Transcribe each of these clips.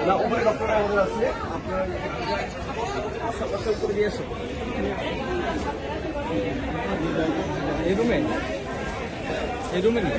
না উপরে ডক্টর আছে আপনার সকাল করে দিয়ে আসো এই রুমে? এই রুমে নেই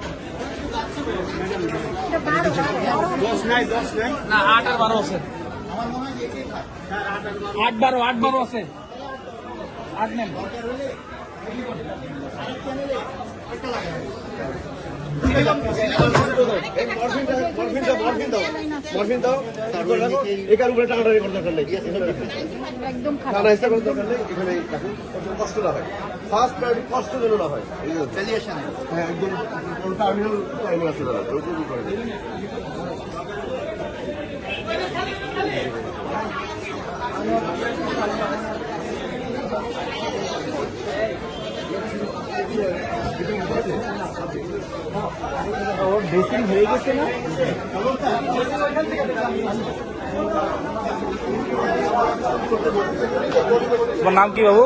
দশ নাই দশ নাই? না আট আর বারো আছে। আট বারো আট বারো আছে। আট নেন। কষ্ট না হয় ফার্স্ট কষ্ট না হয় হ্যাঁ একদম টার্মিনাল টাইমে আছে ড্রেসিং হয়ে গেছে না তোমার নাম কি বাবু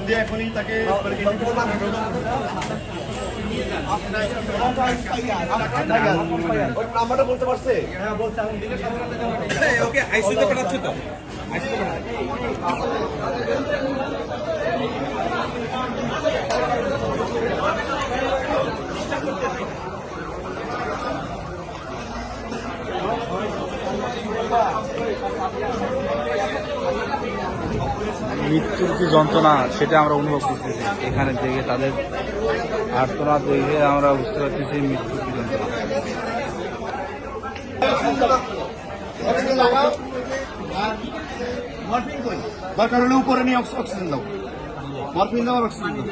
দিয়ে এখনই তাকে নাম্বারটা বলতে পারছে হ্যাঁ ওকে আইসিউতে পাঠাচ্ছি তো আইসিউতে পাঠাচ্ছি মৃত্যুর যে যন্ত্রণা সেটা আমরা অনুভব করতেছি। এখানে থেকে তাদের আর্তনা দেখে আমরা বুঝতে পারতেছি মৃত্যুর কি যন্ত্রণা। দরকার হলে উপরে নিয়ে অক্সিজেন দাও মরফিন দাও। আর অক্সিজেন দাও